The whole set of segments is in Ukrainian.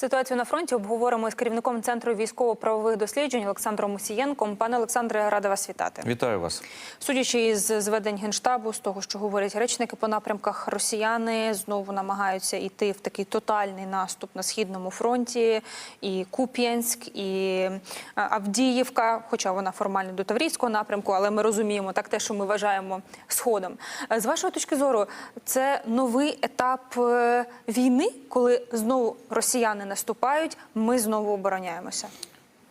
Ситуацію на фронті обговоримо з керівником центру військово-правових досліджень Олександром Мусієнком. Пане Олександре, рада вас вітати. Вітаю вас. Судячи із зведень генштабу, з того, що говорять речники по напрямках, росіяни знову намагаються йти в такий тотальний наступ на східному фронті. І Куп'янськ, і Авдіївка, хоча вона формально до Таврійського напрямку, але ми розуміємо так, те, що ми вважаємо сходом. Е, З вашої точки зору, це новий етап е, війни, коли знову росіяни наступають, ми знову обороняємося.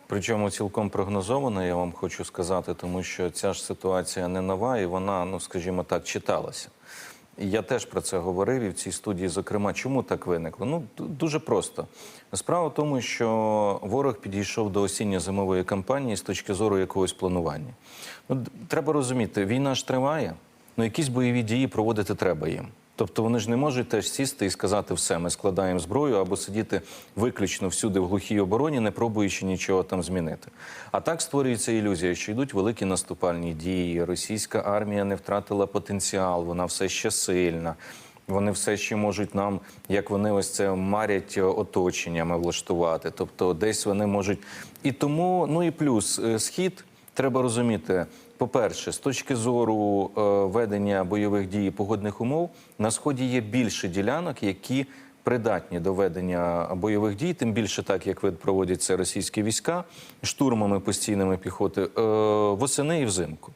Причому цілком прогнозовано, я вам хочу сказати, тому що ця ж ситуація не нова, і вона, ну скажімо так, читалася. Я теж про це говорив і в цій студії. Зокрема, чому так виникло? Ну дуже просто. Справа в тому, що ворог підійшов до осінньо-зимової кампанії з точки зору якогось планування. Ну треба розуміти, війна ж триває, ну якісь бойові дії проводити треба їм. Тобто вони ж не можуть теж сісти і сказати все, ми складаємо зброю або сидіти виключно всюди в глухій обороні, не пробуючи нічого там змінити. А так створюється ілюзія, що йдуть великі наступальні дії. Російська армія не втратила потенціал, вона все ще сильна. Вони все ще можуть нам, як вони ось це марять е, оточеннями влаштувати. Тобто, десь вони можуть. І тому, ну і плюс е, схід треба розуміти. По-перше, з точки зору е, ведення бойових дій і погодних умов, на сході є більше ділянок, які придатні до ведення бойових дій, тим більше так, як проводять це російські війська, штурмами постійними піхоти е, восени і взимку.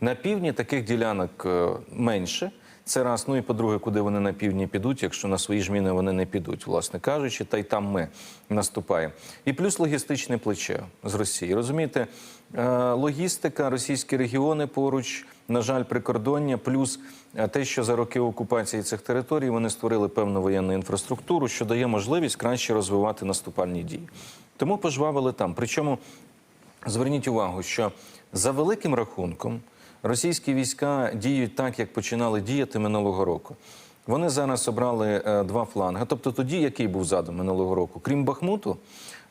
На півдні таких ділянок е, менше. Це раз. Ну і по-друге, куди вони на півдні підуть, якщо на свої ж вони не підуть, власне кажучи, та й там ми наступаємо. І плюс логістичне плече з Росії. Розумієте, е, логістика, російські регіони поруч, на жаль, прикордоння, плюс е, те, що за роки окупації цих територій вони створили певну воєнну інфраструктуру, що дає можливість краще розвивати наступальні дії. Тому пожвавили там. Причому Зверніть увагу, що за великим рахунком російські війська діють так, як починали діяти минулого року. Вони зараз обрали е, два фланги. Тобто, тоді який був задум минулого року? Крім Бахмуту,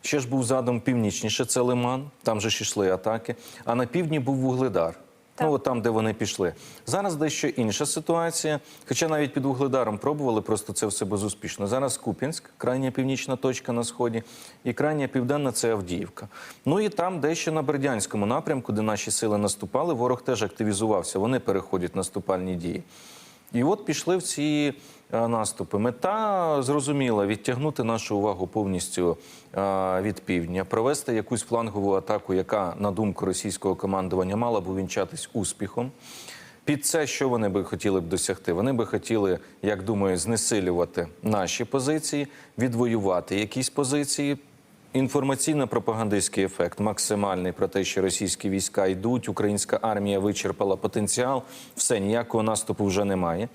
ще ж був задум північніше, це Лиман, там же ж йшли атаки. А на півдні був Вугледар. Так. Ну, от там, де вони пішли. Зараз дещо інша ситуація. Хоча навіть під Вугледаром пробували, просто це все безуспішно. Зараз Купінськ, крайня північна точка на сході, і крайня південна це Авдіївка. Ну і там дещо на Бердянському напрямку, де наші сили наступали, ворог теж активізувався. Вони переходять наступальні дії. І от пішли в ці наступи. Мета зрозуміла відтягнути нашу увагу повністю е, від півдня, провести якусь флангову атаку, яка, на думку російського командування, мала б увінчатись успіхом. Під це, що вони би хотіли б досягти? Вони би хотіли, як думаю, знесилювати наші позиції, відвоювати якісь позиції. Інформаційно-пропагандистський ефект максимальний про те, що російські війська йдуть, українська армія вичерпала потенціал, все ніякого наступу вже немає.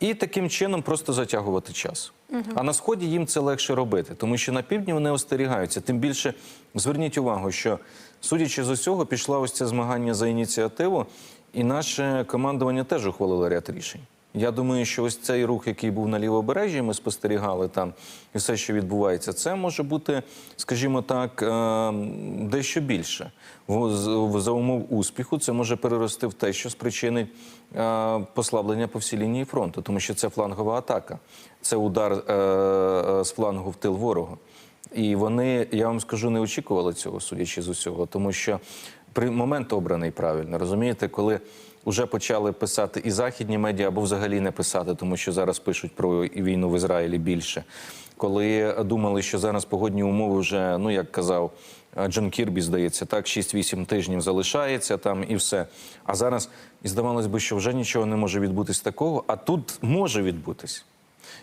І таким чином просто затягувати час. А на сході їм це легше робити, тому що на півдні вони остерігаються. Тим більше зверніть увагу, що судячи з усього, пішла ось це змагання за ініціативу, і наше командування теж ухвалило ряд рішень. Я думаю, що ось цей рух, який був на лівобережжі, ми спостерігали там і все, що відбувається, це може бути, скажімо так, е, дещо більше. За умов успіху це може перерости в те, що спричинить е, послаблення по всій лінії фронту, тому що це флангова атака, це удар е, з флангу в тил ворогу. І вони, я вам скажу, не очікували цього, судячи з усього, тому що при момент обраний правильно, розумієте, коли вже почали писати і західні медіа, або взагалі не писати, тому що зараз пишуть про війну в Ізраїлі більше. Коли думали, що зараз погодні умови вже, ну як казав е, Джон Кірбі, здається, так 6-8 тижнів залишається там і все. А зараз і здавалось би, що вже нічого не може відбутись такого, а тут може відбутись.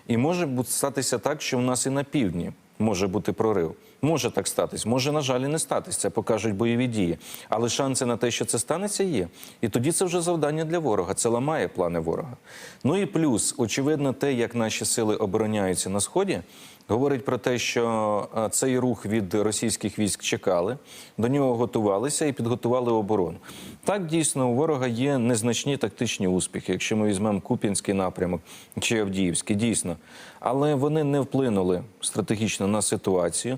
І може статися так, що в нас і на півдні може бути прорив. Може так статись, може, на жаль, і не статись. Це покажуть бойові дії. Але шанси на те, що це станеться, є. І тоді це вже завдання для ворога. Це ламає плани ворога. Ну і плюс, очевидно, те, як наші сили обороняються на сході, говорить про те, що е, цей рух від російських військ чекали, до нього готувалися і підготували оборону. Так дійсно у ворога є незначні тактичні успіхи, якщо ми візьмемо Куп'янський напрямок чи Авдіївський, дійсно. Але вони не вплинули стратегічно на ситуацію.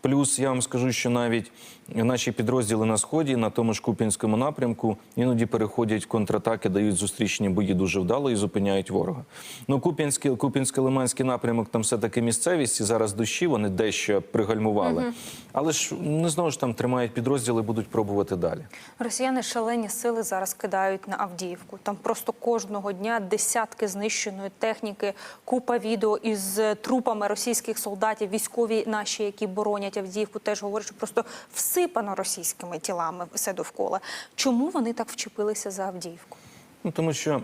Плюс я вам скажу, що навіть наші підрозділи на сході, на тому ж Купінському напрямку, іноді переходять в контратаки, дають зустрічні бої дуже вдало і зупиняють ворога. Ну, Купінський, Купінсько-Лиманський напрямок, там все таки місцевість, і зараз дощі, вони дещо пригальмували. Але ж не знову ж там тримають підрозділи, будуть пробувати далі. Росіяни шалені сили зараз кидають на Авдіївку. Там просто кожного дня десятки знищеної техніки, купа відео із трупами російських солдатів, військові наші, які боронять Авдіївку, теж говорять, що просто всипано російськими тілами все довкола. Чому вони так вчепилися за Авдіївку? Ну тому що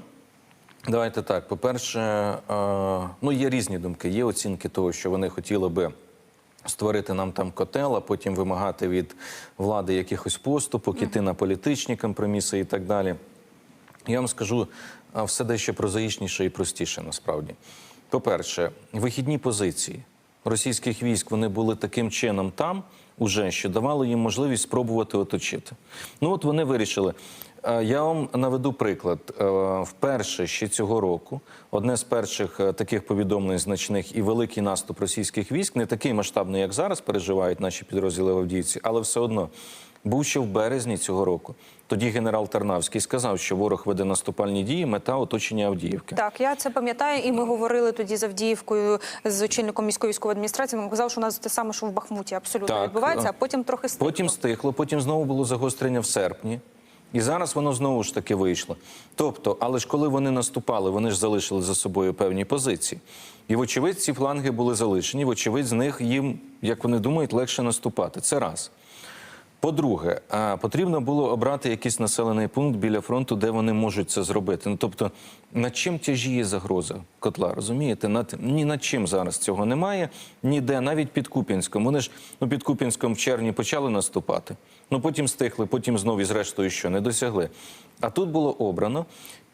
давайте так. По-перше, е, ну є різні думки. Є оцінки того, що вони хотіли би. Створити нам там котел, а потім вимагати від влади якихось поступок, іти на політичні компроміси і так далі. Я вам скажу все дещо прозаїчніше і простіше насправді. По-перше, вихідні позиції російських військ вони були таким чином там, уже що давали їм можливість спробувати оточити. Ну от вони вирішили. Е, Я вам наведу приклад. Е, Вперше ще цього року одне з перших е, таких повідомлень значних і великий наступ російських військ, не такий масштабний, як зараз переживають наші підрозділи в Авдіївці, але все одно був ще в березні цього року. Тоді генерал Тарнавський сказав, що ворог веде наступальні дії, мета оточення Авдіївки. Так, я це пам'ятаю, і ми говорили тоді з Авдіївкою з очільником міської військової адміністрації. Він казав, що у нас те саме, що в Бахмуті абсолютно Так, відбувається, а а потім трохи стихло. Потім стихло, потім знову було загострення в серпні. І зараз воно знову ж таки вийшло. Тобто, але ж коли вони наступали, вони ж залишили за собою певні позиції. І, вочевидь, ці фланги були залишені. Вочевидь, з них їм, як вони думають, легше наступати. Це раз. По-друге, потрібно було обрати якийсь населений пункт біля фронту, де вони можуть це зробити. Ну тобто, над чим тяжіє загроза котла, розумієте? Над ні над чим зараз цього немає, ніде, навіть під Куп'янськом. Вони ж ну під Куп'янськом в червні почали наступати. Ну потім стихли, потім знову і зрештою що не досягли. А тут було обрано.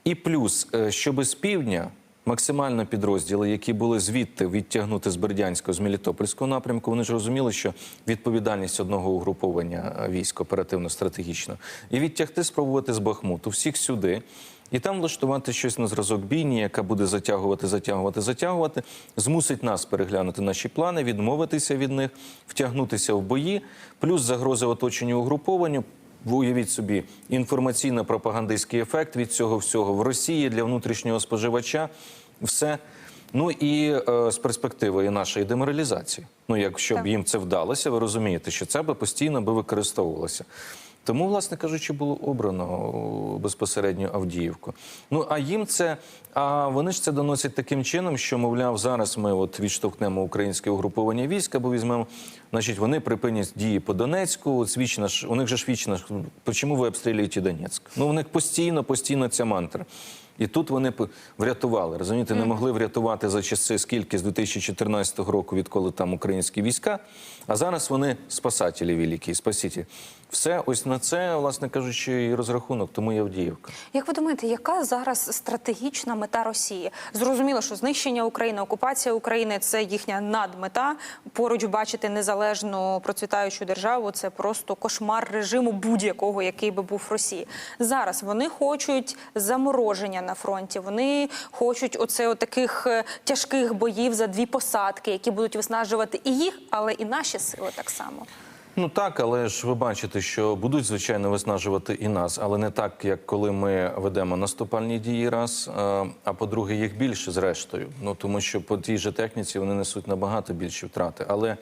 І плюс, е, щоби з півдня максимально підрозділи, які були звідти відтягнути з Бердянського, з Мелітопольського напрямку, вони ж розуміли, що відповідальність одного угруповання е, військ оперативно-стратегічно, і відтягти, спробувати з Бахмуту всіх сюди. І там влаштувати щось на зразок бійні, яка буде затягувати, затягувати, затягувати, змусить нас переглянути наші плани, відмовитися від них, втягнутися в бої, плюс загрози оточенню угрупованню. Ви Уявіть собі інформаційно-пропагандистський ефект від цього всього в Росії для внутрішнього споживача. Все. Ну і е, з перспективою нашої деморалізації. Ну, якщо б їм це вдалося, ви розумієте, що це би постійно би використовувалося. Тому, власне кажучи, було обрано безпосередньо Авдіївку. Ну а їм це, а вони ж це доносять таким чином, що мовляв, зараз ми от відштовхнемо українське угруповання військ або візьмемо. Значить, вони припинять дії по Донецьку. Свічна ж у них же ж вічна чому ви обстрілюєте Донецьк? Ну у них постійно, постійно ця мантра. І тут вони врятували. Розумієте, не могли врятувати за часи скільки з 2014 року, відколи там українські війська. А зараз вони спасателі великі, спасителі. Все ось на це, власне кажучи, і розрахунок, тому і Авдіївка. Як ви думаєте, яка зараз стратегічна мета Росії? Зрозуміло, що знищення України, окупація України це їхня надмета. Поруч бачити незалежну процвітаючу державу це просто кошмар режиму будь-якого, який би був в Росії. Зараз вони хочуть замороження на фронті. Вони хочуть оце таких е, тяжких боїв за дві посадки, які будуть виснажувати і їх, але і наші сили так само. Ну так, але ж ви бачите, що будуть звичайно виснажувати і нас, але не так, як коли ми ведемо наступальні дії, раз а, а по-друге, їх більше зрештою. Ну тому що по тій же техніці вони несуть набагато більші втрати. Але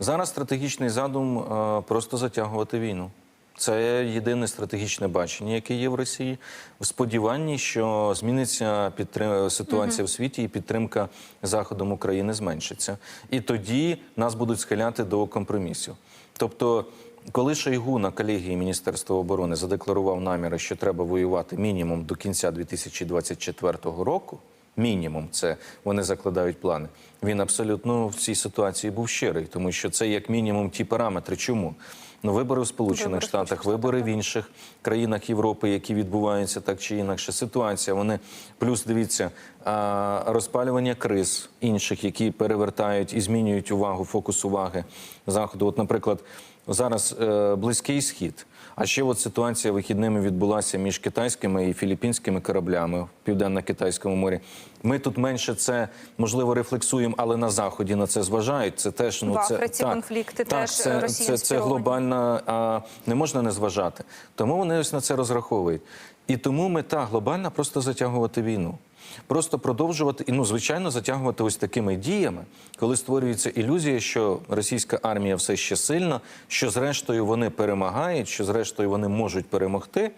зараз стратегічний задум просто затягувати війну. Це єдине стратегічне бачення, яке є в Росії, в сподіванні, що зміниться підтрим... ситуація в світі і підтримка заходом України зменшиться. І тоді нас будуть схиляти до компромісів. Тобто, коли Шойгу на колегії Міністерства оборони задекларував наміри, що треба воювати мінімум до кінця 2024 року. Мінімум, це вони закладають плани. Він абсолютно в цій ситуації був щирий, тому що це як мінімум ті параметри. Чому? Ну, вибори в Сполучених Вибори Штатах, вибори в інших країнах Європи, які відбуваються так чи інакше. Ситуація. Вони плюс дивіться розпалювання криз інших, які перевертають і змінюють увагу, фокус уваги заходу. От, наприклад, зараз е, близький схід. А ще от ситуація вихідними відбулася між китайськими і філіппінськими кораблями в південно-китайському морі. Ми тут менше це можливо рефлексуємо, але на заході на це зважають. Це теж ну В це Африці так, конфлікти так, теж це, це, це інспіровані. Глобальна, а не можна не зважати. Тому вони ось на це розраховують. І тому мета глобальна просто затягувати війну. Просто продовжувати і ну, звичайно, затягувати ось такими діями, коли створюється ілюзія, що російська армія все ще сильна, що зрештою вони перемагають, що зрештою вони можуть перемогти.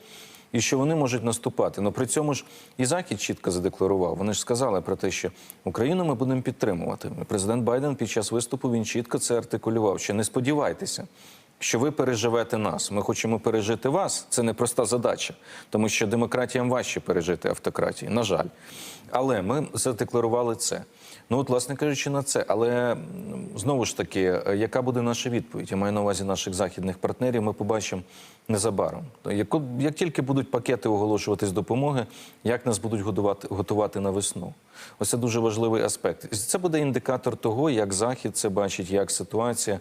І що вони можуть наступати. Ну при цьому ж і Захід чітко задекларував. Вони ж сказали про те, що Україну ми будемо підтримувати. Президент Байден під час виступу він чітко це артикулював. Що не сподівайтеся, що ви переживете нас. Ми хочемо пережити вас. Це непроста задача, тому що демократіям важче пережити автократії, на жаль. Але ми задекларували це. Ну, от, власне кажучи, на це. Але знову ж таки, е, яка буде наша відповідь? Я маю на увазі наших західних партнерів. Ми побачимо незабаром. Як, як тільки будуть пакети оголошуватись допомоги, як нас будуть готувати, готувати на весну? Ось це дуже важливий аспект. Це буде індикатор того, як Захід це бачить, як ситуація.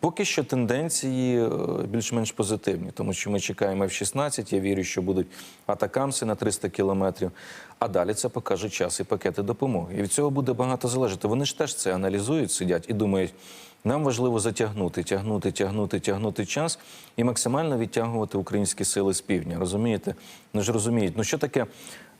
Поки що тенденції е, більш-менш позитивні, тому що ми чекаємо F-16, Я вірю, що будуть атакамси на 300 кілометрів. А далі це покаже час і пакети допомоги. І від цього буде багато залежати. Вони ж теж це аналізують, сидять і думають. Нам важливо затягнути, тягнути, тягнути, тягнути час і максимально відтягувати українські сили з півдня. Розумієте? Вони ж розуміють, ну що таке,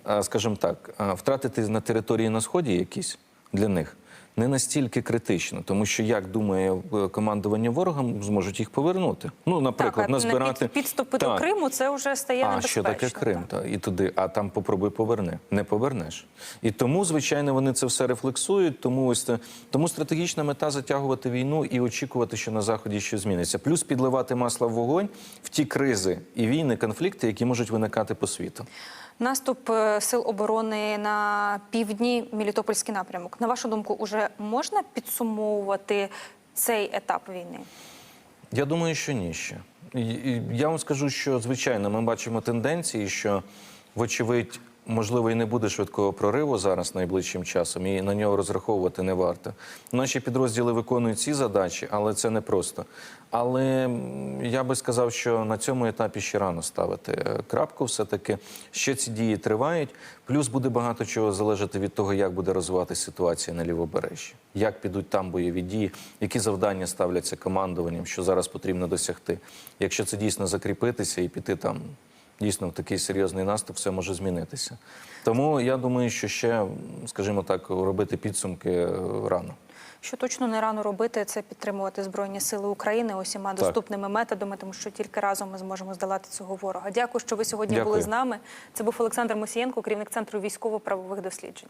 а, скажімо так, втратити на території на сході якісь для них не настільки критично, тому що як думає е, командування ворогом, зможуть їх повернути. Ну, наприклад, так, а назбирати на під, підступи до Криму це вже стає А небезпечно. що таке Крим? так. Та і туди, а там попробуй поверни. Не повернеш. І тому, звичайно, вони це все рефлексують. Тому ось тому стратегічна мета затягувати війну і очікувати, що на заході щось зміниться. Плюс підливати масло в вогонь в ті кризи і війни, конфлікти, які можуть виникати по світу. Наступ е, сил оборони на півдні Мелітопольський напрямок. На вашу думку, уже можна підсумовувати цей етап війни? Я думаю, що ні ще. Я вам скажу, що звичайно ми бачимо тенденції, що, вочевидь, можливо, і не буде швидкого прориву зараз найближчим часом, і на нього розраховувати не варто. Наші підрозділи виконують ці задачі, але це не просто. Але я би сказав, що на цьому етапі ще рано ставити е, крапку. Все-таки ще ці дії тривають. Плюс буде багато чого залежати від того, як буде розвиватися ситуація на лівобережжі, як підуть там бойові дії, які завдання ставляться командуванням, що зараз потрібно досягти. Якщо це дійсно закріпитися і піти там дійсно в такий серйозний наступ, все може змінитися. Тому я думаю, що ще, скажімо так, робити підсумки е, рано. Що точно не рано робити, це підтримувати Збройні Сили України усіма Так. доступними методами, тому що тільки разом ми зможемо здолати цього ворога. Дякую, що ви сьогодні Дякую. були з нами. Це був Олександр Мосієнко, керівник центру військово-правових досліджень.